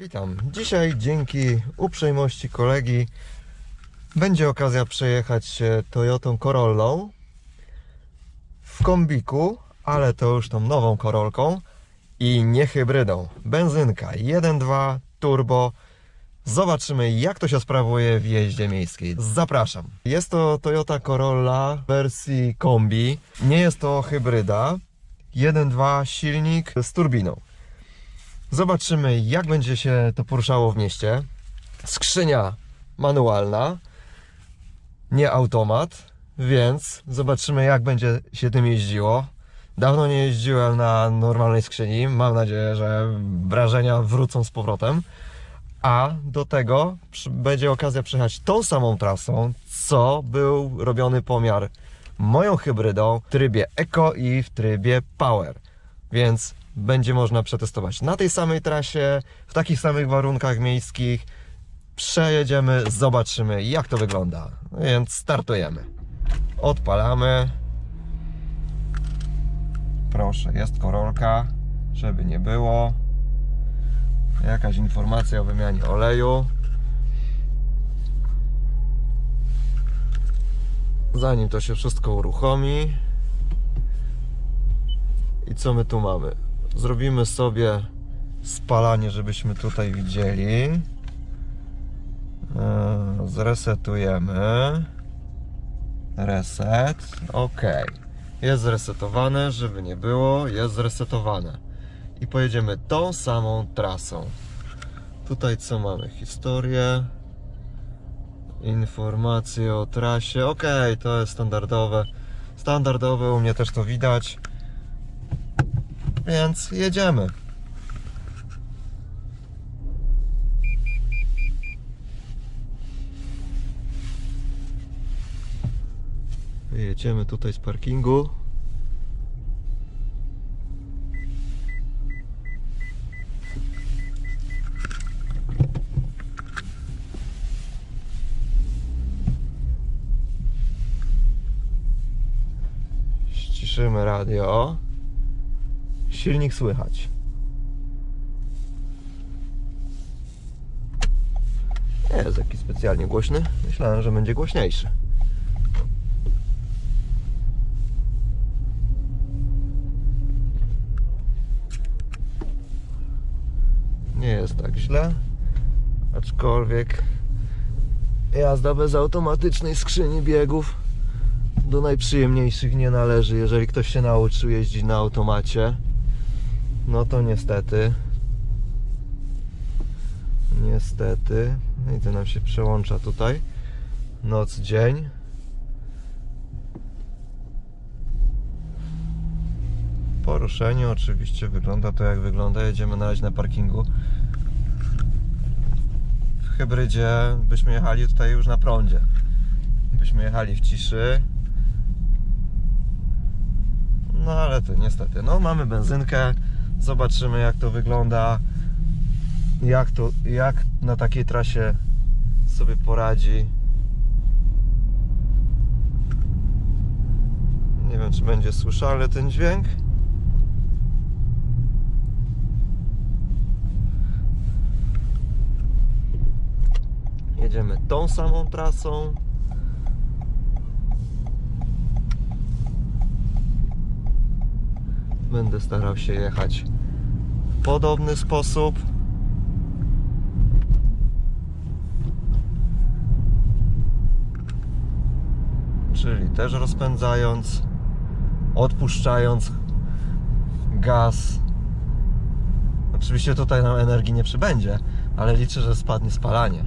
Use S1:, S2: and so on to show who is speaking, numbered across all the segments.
S1: Witam. Dzisiaj dzięki uprzejmości kolegi będzie okazja przejechać się Toyotą Corollą w kombiku, ale to już tą nową Corolką i nie hybrydą. Benzynka 1.2 turbo. Zobaczymy jak to się sprawuje w jeździe miejskiej. Zapraszam. Jest to Toyota Corolla w wersji kombi. Nie jest to hybryda. 1.2 silnik z turbiną. Zobaczymy, jak będzie się to poruszało w mieście. Skrzynia manualna, nie automat, więc zobaczymy, jak będzie się tym jeździło. Dawno nie jeździłem na normalnej skrzyni. Mam nadzieję, że wrażenia wrócą z powrotem. A do tego będzie okazja przejechać tą samą trasą, co był robiony pomiar moją hybrydą w trybie Eco i w trybie Power. Więc będzie można przetestować na tej samej trasie, w takich samych warunkach miejskich. Przejedziemy, zobaczymy jak to wygląda. Więc startujemy. Odpalamy. Proszę, jest korolka, żeby nie było. Jakaś informacja o wymianie oleju. Zanim to się wszystko uruchomi. I co my tu mamy? Zrobimy sobie spalanie, żebyśmy tutaj widzieli. Eee, Zresetujemy. Reset. Ok. Jest zresetowane, żeby nie było, jest zresetowane. I pojedziemy tą samą trasą. Tutaj co mamy? Historię. Informacje o trasie. Ok, to jest standardowe. Standardowe, u mnie też to widać. Więc jedziemy. Jedziemy tutaj z parkingu. Ściszymy radio. Silnik słychać. Nie jest jakiś specjalnie głośny. Myślałem, że będzie głośniejszy. Nie jest tak źle. Aczkolwiek jazda bez automatycznej skrzyni biegów do najprzyjemniejszych nie należy. Jeżeli ktoś się nauczył jeździć na automacie, no to niestety. Niestety. Widzę, nam się przełącza tutaj. Noc, dzień. Poruszenie oczywiście wygląda to jak wygląda. Jedziemy na razie na parkingu. W hybrydzie byśmy jechali tutaj już na prądzie. Byśmy jechali w ciszy. No ale to niestety. No mamy benzynkę. Zobaczymy jak to wygląda. Jak to, jak na takiej trasie sobie poradzi. Nie wiem czy będzie słyszalny ten dźwięk. Jedziemy tą samą trasą. Będę starał się jechać w podobny sposób. Czyli też rozpędzając, odpuszczając gaz. Oczywiście tutaj nam energii nie przybędzie, ale liczę, że spadnie spalanie.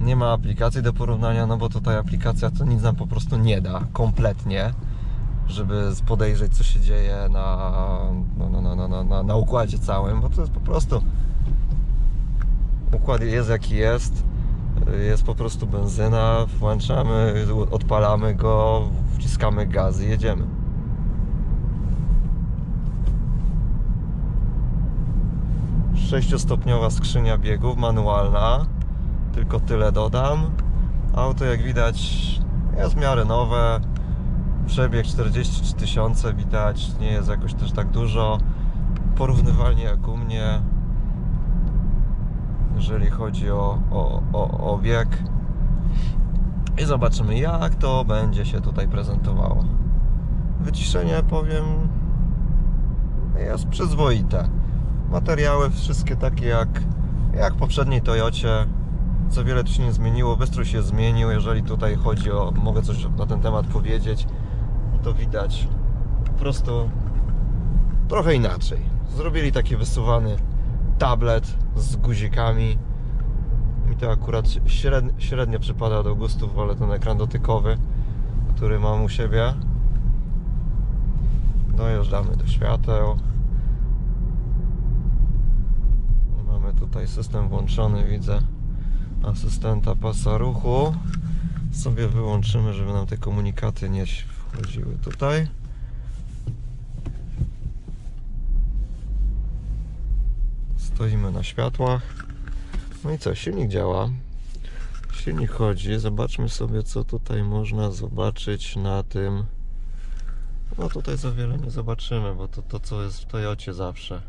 S1: Nie ma aplikacji do porównania, no bo tutaj aplikacja to nic nam po prostu nie da kompletnie żeby podejrzeć, co się dzieje na, no, no, no, na, na układzie całym, bo to jest po prostu układ jest jaki jest, jest po prostu benzyna, włączamy, odpalamy go, wciskamy gaz i jedziemy. Sześciostopniowa skrzynia biegów, manualna, tylko tyle dodam. Auto jak widać jest w miarę nowe, przebieg 43 tysiące widać, nie jest jakoś też tak dużo. porównywalnie jak u mnie, jeżeli chodzi o, o, o, o wiek. I zobaczymy, jak to będzie się tutaj prezentowało. Wyciszenie, powiem, jest przyzwoite. Materiały wszystkie takie jak, jak w poprzedniej Toyocie. Co wiele tu się nie zmieniło, wystrój się zmienił. Jeżeli tutaj chodzi o, mogę coś na ten temat powiedzieć, to widać po prostu trochę inaczej. Zrobili taki wysuwany tablet z guzikami. Mi to akurat średnio, średnio przypada do gustów, wolę ten ekran dotykowy, który mam u siebie. Dojeżdżamy do świateł. Mamy tutaj system włączony, widzę asystenta pasa ruchu. Sobie wyłączymy, żeby nam te komunikaty nie wchodziły tutaj. Stoimy na światłach. No i co, silnik działa. Silnik chodzi. Zobaczmy sobie, co tutaj można zobaczyć na tym. No tutaj za wiele nie zobaczymy, bo to to, co jest w Toyocie zawsze.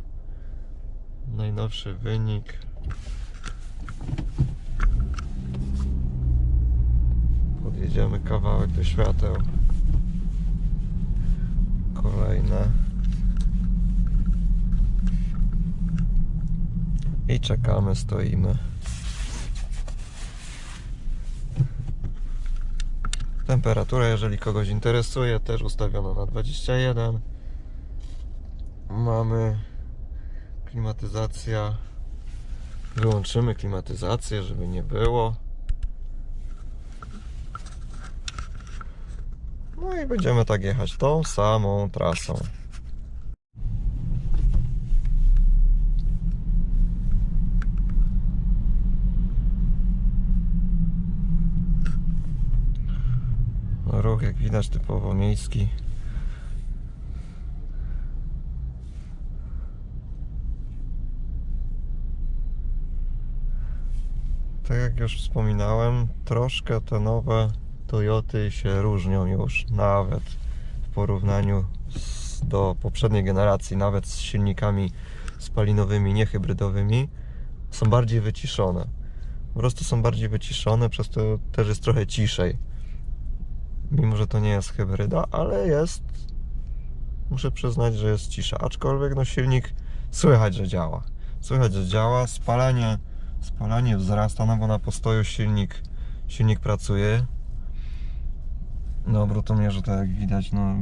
S1: Najnowszy wynik. Podjedziemy kawałek do świateł. Kolejne. I czekamy, stoimy. Temperatura, jeżeli kogoś interesuje, też ustawiono na 21. Mamy klimatyzacja. Wyłączymy klimatyzację, żeby nie było. No i będziemy tak jechać tą samą trasą. Ruch, jak widać, typowo miejski. Tak jak już wspominałem, troszkę te nowe Toyoty się różnią już, nawet w porównaniu z, do poprzedniej generacji, nawet z silnikami spalinowymi, niehybrydowymi, są bardziej wyciszone. Po prostu są bardziej wyciszone, przez to też jest trochę ciszej. Mimo że to nie jest hybryda, ale jest muszę przyznać, że jest cisza, aczkolwiek no silnik słychać, że działa. Słychać, że działa, spalanie spalanie wzrasta, no bo na postoju silnik silnik pracuje na obrotomierzu, tak jak widać, no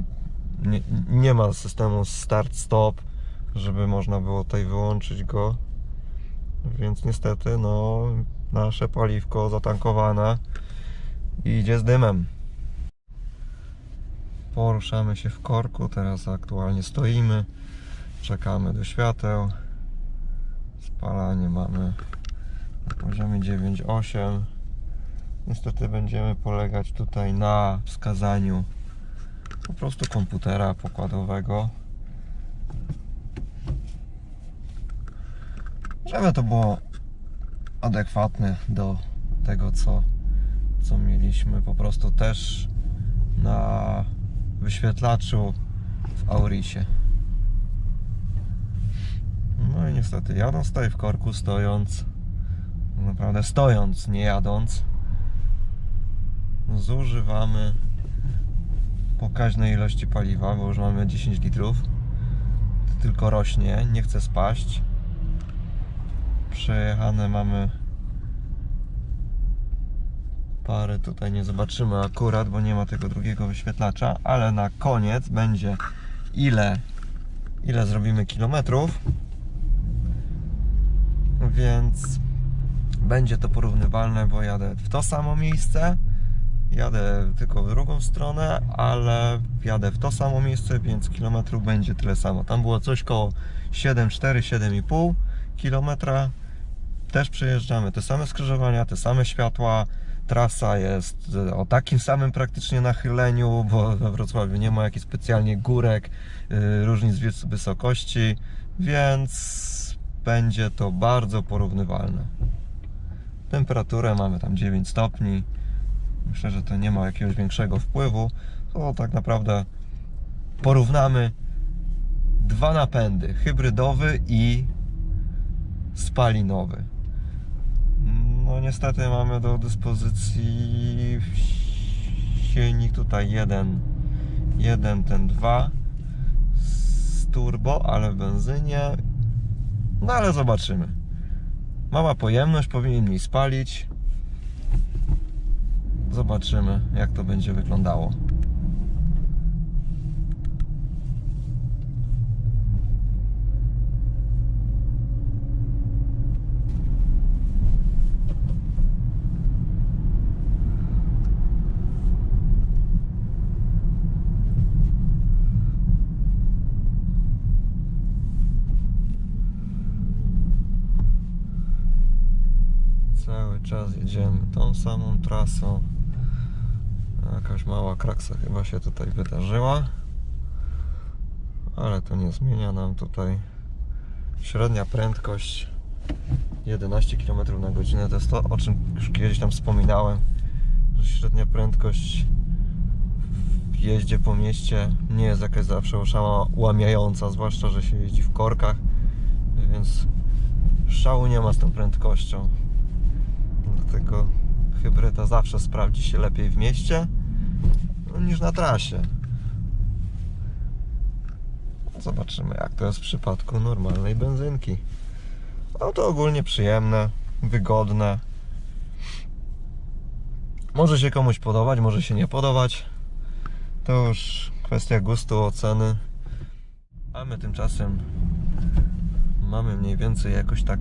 S1: nie, nie ma systemu start-stop, żeby można było tutaj wyłączyć go więc niestety no nasze paliwko zatankowane idzie z dymem poruszamy się w korku. Teraz aktualnie stoimy, czekamy do świateł. Spalanie mamy na poziomie 9,8. Niestety będziemy polegać tutaj na wskazaniu po prostu komputera pokładowego. Żeby to było adekwatne do tego, co, co mieliśmy po prostu też na wyświetlaczu w Aurisie. No i niestety jadąc tutaj w korku, stojąc, naprawdę stojąc, nie jadąc, zużywamy pokaźnej ilości paliwa, bo już mamy 10 litrów. To tylko rośnie, nie chce spaść. Przejechane mamy pary tutaj nie zobaczymy akurat, bo nie ma tego drugiego wyświetlacza, ale na koniec będzie ile, ile zrobimy kilometrów, więc będzie to porównywalne, bo jadę w to samo miejsce, jadę tylko w drugą stronę, ale jadę w to samo miejsce, więc kilometrów będzie tyle samo. Tam było coś koło 7,4, 7,5 kilometra. Też przejeżdżamy te same skrzyżowania, te same światła, trasa jest o takim samym praktycznie nachyleniu, bo we Wrocławiu nie ma jakichś specjalnie górek, y, różnic wysokości, więc będzie to bardzo porównywalne. Temperaturę mamy tam 9 stopni. Myślę, że to nie ma jakiegoś większego wpływu. To tak naprawdę porównamy dwa napędy, hybrydowy i spalinowy. No niestety mamy do dyspozycji silnik tutaj jeden, jeden ten dwa z turbo, ale w benzynie. No ale zobaczymy. Mała pojemność, powinien mniej spalić. Zobaczymy, jak to będzie wyglądało. Cały czas jedziemy tą samą trasą. Jakaś mała kraksa chyba się tutaj wydarzyła. Ale to nie zmienia nam tutaj średnia prędkość 11 km na godzinę. To jest to, o czym już kiedyś tam wspominałem, że średnia prędkość w jeździe po mieście nie jest jakaś zawsze oszałamiająca, zwłaszcza, że się jeździ w korkach, więc szału nie ma z tą prędkością. Dlatego hybryda zawsze sprawdzi się lepiej w mieście no, niż na trasie. Zobaczymy jak to jest w przypadku normalnej benzynki. Auto ogólnie przyjemne, wygodne. Może się komuś podobać, może się nie podobać. To już kwestia gustu, oceny. A my tymczasem mamy mniej więcej jakoś tak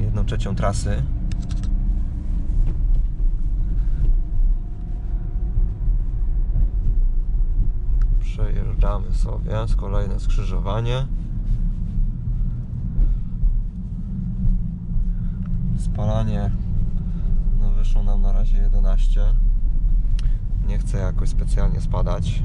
S1: jedną trzecią trasy. Przejeżdżamy sobie z kolejne skrzyżowanie. Spalanie no wyszło nam na razie 11. Nie chcę jakoś specjalnie spadać.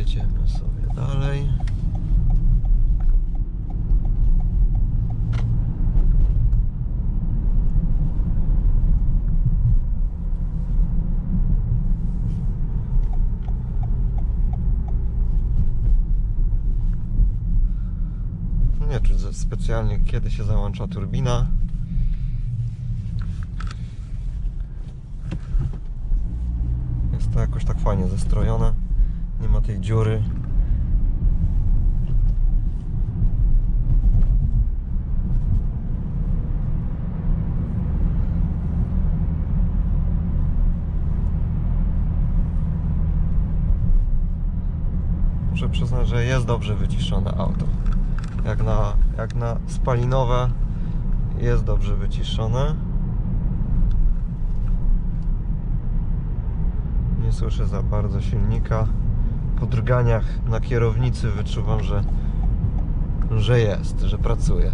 S1: Jedziemy sobie dalej. Nie czuć specjalnie kiedy się załącza turbina. Jest to jakoś tak fajnie zestrojone. Nie ma tej dziury. Muszę przyznać, że jest dobrze wyciszone auto. Jak na, jak na spalinowe jest dobrze wyciszone. Nie słyszę za bardzo silnika. Po drganiach na kierownicy wyczuwam, że, że jest, że pracuje.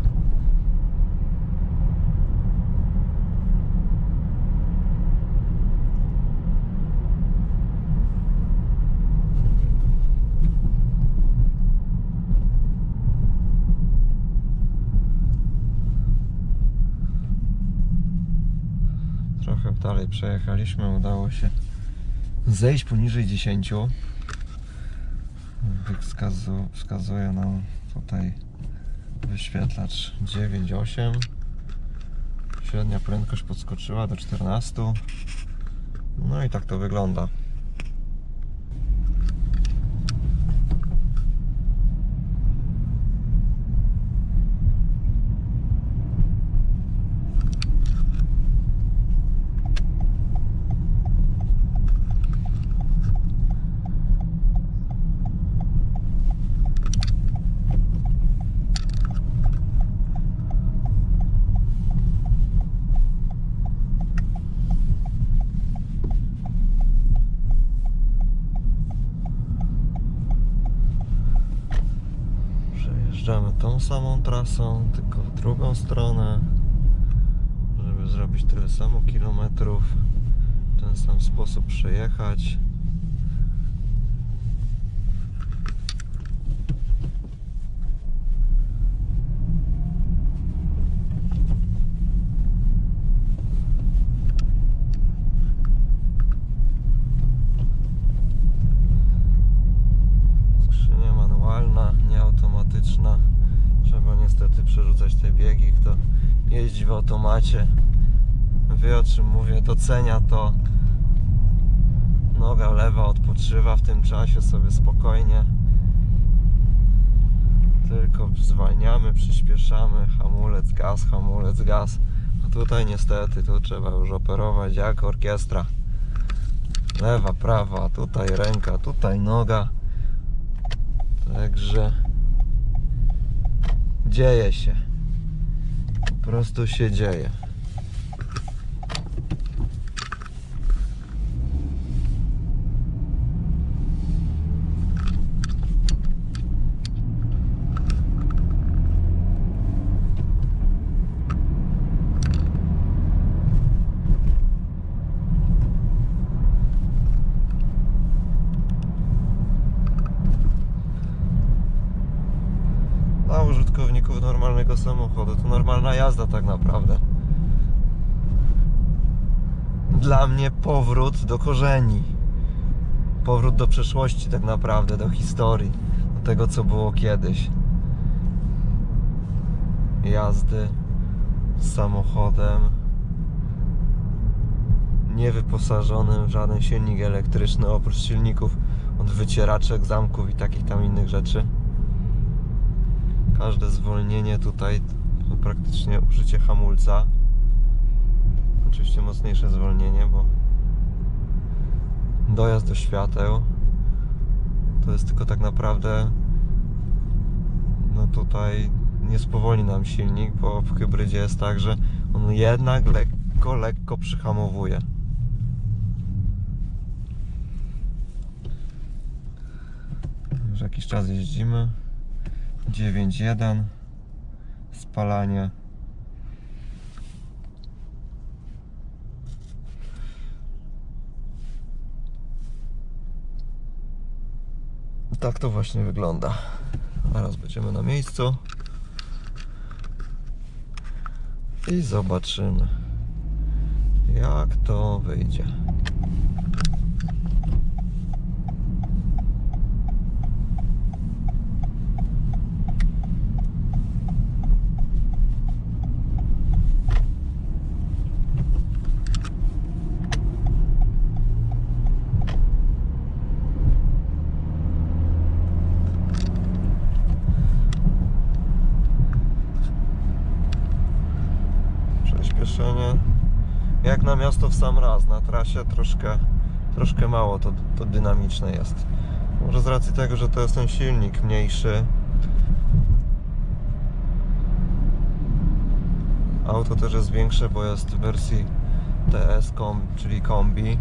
S1: Trochę dalej przejechaliśmy, udało się zejść poniżej 10. Wskazu, wskazuje nam tutaj wyświetlacz 9,8. Średnia prędkość podskoczyła do 14. No i tak to wygląda. Przejeżdżamy tą samą trasą, tylko w drugą stronę, żeby zrobić tyle samo kilometrów, w ten sam sposób przejechać. jeździ w automacie, wie o czym mówię, docenia to. Noga lewa odpoczywa w tym czasie sobie spokojnie. Tylko zwalniamy, przyspieszamy, hamulec, gaz, hamulec, gaz. A tutaj niestety tu trzeba już operować jak orkiestra. Lewa, prawa, tutaj ręka, tutaj noga. Także dzieje się. Po prostu się dzieje. Dla użytkowników normalnego samochodu to normalna jazda tak naprawdę. Dla mnie powrót do korzeni. Powrót do przeszłości tak naprawdę, do historii, do tego co było kiedyś. Jazdy samochodem niewyposażonym w żaden silnik elektryczny oprócz silników od wycieraczek, zamków i takich tam innych rzeczy każde zwolnienie tutaj to praktycznie użycie hamulca. Oczywiście mocniejsze zwolnienie, bo dojazd do świateł to jest tylko tak naprawdę no tutaj nie spowolni nam silnik, bo w hybrydzie jest tak, że on jednak lekko, lekko przyhamowuje. Już jakiś czas jeździmy. 9.1 spalanie. Tak to właśnie wygląda. Teraz będziemy na miejscu. I zobaczymy jak to wyjdzie przyspieszenie jak na miasto w sam raz na trasie troszkę troszkę mało to, to dynamiczne jest. Może z racji tego, że to jest ten silnik mniejszy. Auto też jest większe, bo jest w wersji TS, czyli kombi.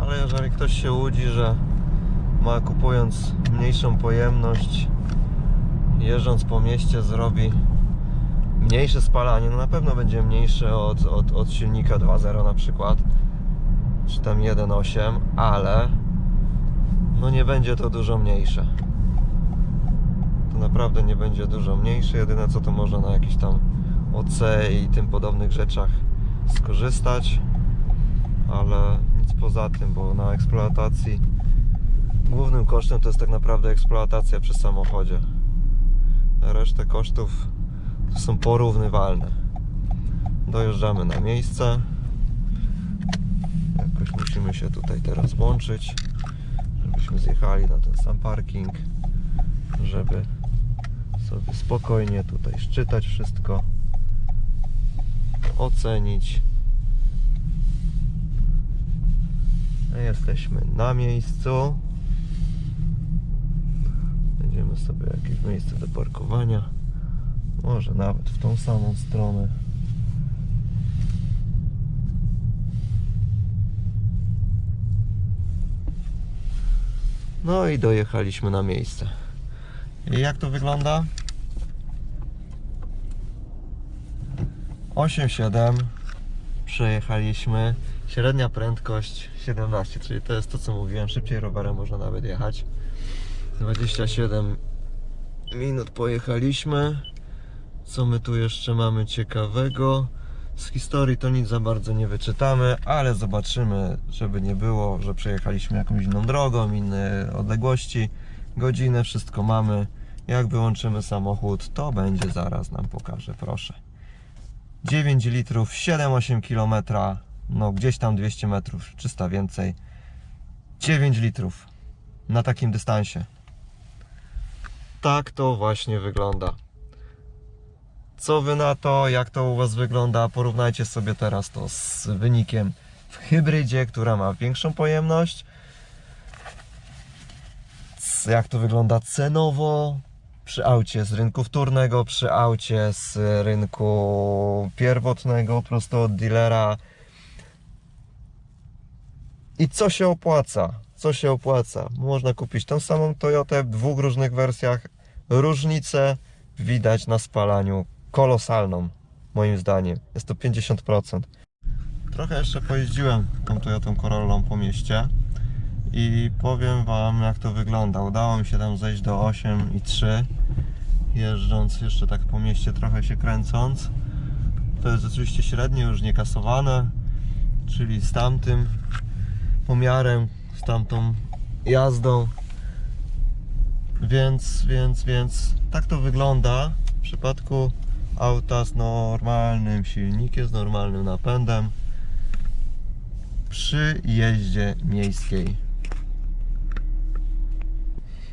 S1: Ale jeżeli ktoś się łudzi, że ma kupując mniejszą pojemność jeżdżąc po mieście zrobi mniejsze spalanie, no na pewno będzie mniejsze od, od, od silnika 2.0 na przykład czy tam 1.8 ale no nie będzie to dużo mniejsze. To naprawdę nie będzie dużo mniejsze. Jedyne co to można na jakichś tam OC i tym podobnych rzeczach skorzystać ale nic poza tym, bo na eksploatacji głównym kosztem to jest tak naprawdę eksploatacja przy samochodzie. Resztę kosztów są porównywalne. Dojeżdżamy na miejsce. Jakoś musimy się tutaj teraz łączyć, żebyśmy zjechali na ten sam parking, żeby sobie spokojnie tutaj szczytać wszystko, ocenić. Jesteśmy na miejscu. Będziemy sobie jakieś miejsce do parkowania. Może nawet w tą samą stronę. No i dojechaliśmy na miejsce. I jak to wygląda? 8,7 przejechaliśmy. Średnia prędkość 17, czyli to jest to co mówiłem, szybciej rowerem można nawet jechać. 27 minut pojechaliśmy. Co my tu jeszcze mamy ciekawego? Z historii to nic za bardzo nie wyczytamy, ale zobaczymy, żeby nie było, że przejechaliśmy jakąś inną drogą, inne odległości. godzinę, wszystko mamy. Jak wyłączymy samochód, to będzie zaraz nam pokaże, proszę. 9 litrów, 7-8 km, no gdzieś tam 200 metrów, 300 więcej. 9 litrów na takim dystansie. Tak to właśnie wygląda. Co wy na to, jak to u was wygląda? Porównajcie sobie teraz to z wynikiem w hybrydzie, która ma większą pojemność. Jak to wygląda cenowo przy aucie z rynku wtórnego, przy aucie z rynku pierwotnego, prosto od dealera. I co się opłaca? Co się opłaca? Można kupić tą samą Toyotę w dwóch różnych wersjach. Różnicę widać na spalaniu kolosalną, moim zdaniem. Jest to 50%. Trochę jeszcze pojeździłem tą Toyotą Corollą po mieście i powiem Wam jak to wygląda. Udało mi się tam zejść do 8,3 jeżdżąc jeszcze tak po mieście, trochę się kręcąc. To jest oczywiście średnie, już nie kasowane, czyli z tamtym pomiarem, z tamtą jazdą. Więc, więc, więc tak to wygląda w przypadku auta z normalnym silnikiem, z normalnym napędem przy jeździe miejskiej.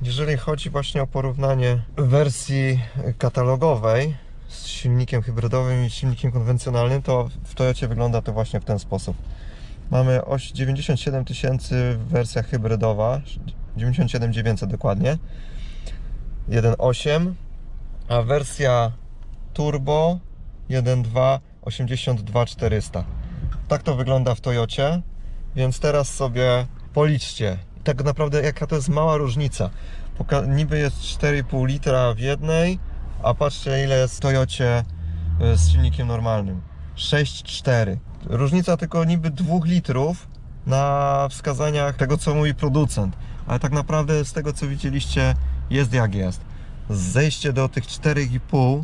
S1: Jeżeli chodzi właśnie o porównanie wersji katalogowej z silnikiem hybrydowym i silnikiem konwencjonalnym, to w Toyocie wygląda to właśnie w ten sposób. Mamy oś 97 tysięcy wersja hybrydowa, 97 900 dokładnie, 1.8, a wersja turbo 1.2 82 400. Tak to wygląda w Toyocie, więc teraz sobie policzcie. Tak naprawdę jaka to jest mała różnica. Poka- niby jest 4,5 litra w jednej, a patrzcie ile jest w Toyocie y, z silnikiem normalnym. 6,4. Różnica tylko niby 2 litrów na wskazaniach tego co mówi producent, ale tak naprawdę z tego co widzieliście jest jak jest. Zejście do tych 4,5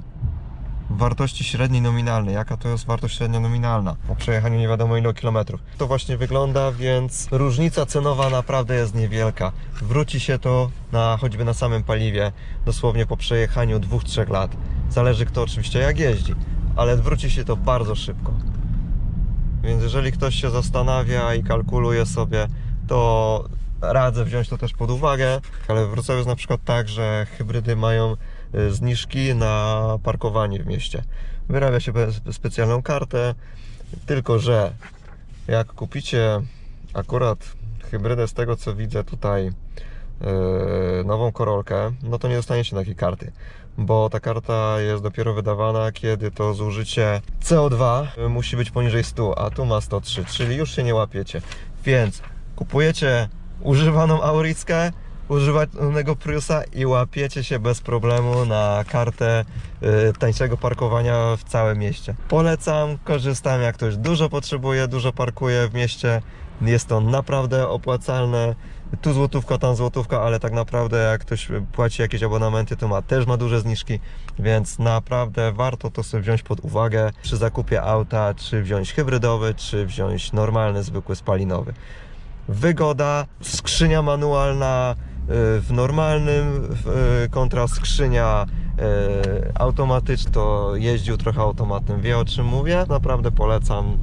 S1: wartości średniej nominalnej. Jaka to jest wartość średnia nominalna? Po przejechaniu nie wiadomo ilu kilometrów. To właśnie wygląda, więc różnica cenowa naprawdę jest niewielka. Wróci się to na choćby na samym paliwie, dosłownie po przejechaniu 2-3 lat. Zależy kto oczywiście jak jeździ, ale wróci się to bardzo szybko. Więc jeżeli ktoś się zastanawia i kalkuluje sobie, to radzę wziąć to też pod uwagę. Ale w Wrocławiu jest na przykład tak, że hybrydy mają y, zniżki na parkowanie w mieście. Wyrabia się pe- specjalną kartę, tylko że jak kupicie akurat hybrydę z tego co widzę tutaj yy, nową Korolkę, no to nie dostaniecie takiej karty, bo ta karta jest dopiero wydawana, kiedy to zużycie CO2 musi być poniżej 100, a tu ma 103, czyli już się nie łapiecie. Więc kupujecie używaną Aurickę, używanego Priusa i łapiecie się bez problemu na kartę y, tańszego parkowania w całym mieście. Polecam, korzystam jak ktoś dużo potrzebuje, dużo parkuje w mieście. Jest to naprawdę opłacalne. Tu złotówka, tam złotówka, ale tak naprawdę jak ktoś płaci jakieś abonamenty, to ma też ma duże zniżki, więc naprawdę warto to sobie wziąć pod uwagę przy zakupie auta, czy wziąć hybrydowy, czy wziąć normalny, zwykły spalinowy wygoda, skrzynia manualna y, w normalnym y, kontra skrzynia y, automatyczna, to jeździł trochę automatem, wie o czym mówię. Naprawdę polecam,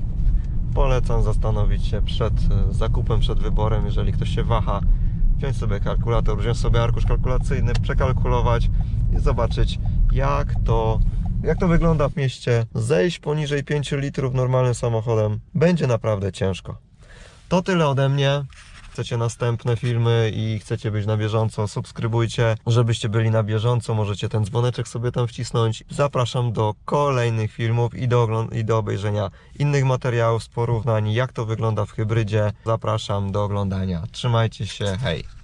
S1: polecam zastanowić się przed zakupem, przed wyborem, jeżeli ktoś się waha, wziąć sobie kalkulator, wziąć sobie arkusz kalkulacyjny, przekalkulować i zobaczyć jak to jak to wygląda w mieście. Zejść poniżej 5 litrów normalnym samochodem będzie naprawdę ciężko. To tyle ode mnie. Chcecie następne filmy i chcecie być na bieżąco, subskrybujcie, żebyście byli na bieżąco. Możecie ten dzwoneczek sobie tam wcisnąć. Zapraszam do kolejnych filmów i do, i do obejrzenia innych materiałów z porównań, jak to wygląda w hybrydzie. Zapraszam do oglądania. Trzymajcie się, hej!